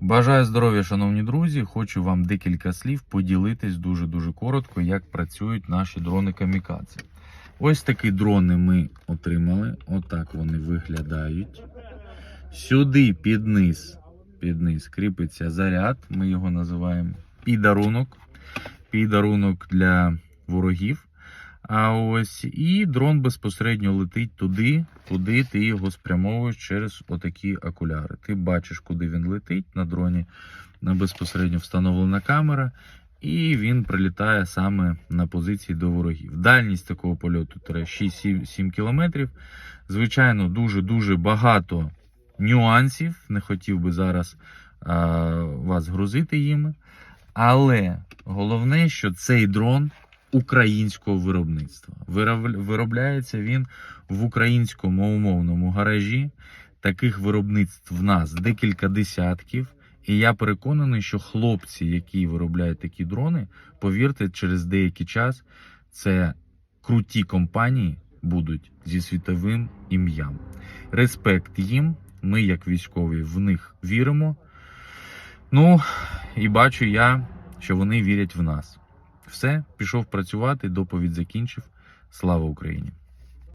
Бажаю здоров'я, шановні друзі. Хочу вам декілька слів поділитись дуже-дуже коротко, як працюють наші дрони камікадзе. Ось такі дрони ми отримали. Отак вони виглядають. Сюди під низ, під низ кріпиться заряд. Ми його називаємо підарунок. Підарунок для ворогів. А ось і дрон безпосередньо летить туди, куди ти його спрямовуєш через отакі окуляри. Ти бачиш, куди він летить на дроні. Безпосередньо встановлена камера, і він прилітає саме на позиції до ворогів. Дальність такого польоту 6-7 кілометрів. Звичайно, дуже-дуже багато нюансів. Не хотів би зараз а, вас грузити їми. Але головне, що цей дрон українського виробництва. Вироб- Виробляється він в українському умовному гаражі. Таких виробництв в нас декілька десятків. І я переконаний, що хлопці, які виробляють такі дрони, повірте, через деякий час це круті компанії будуть зі світовим ім'ям. Респект їм. Ми, як військові, в них віримо. Ну, і бачу я, що вони вірять в нас. Все, пішов працювати, доповідь закінчив. Слава Україні!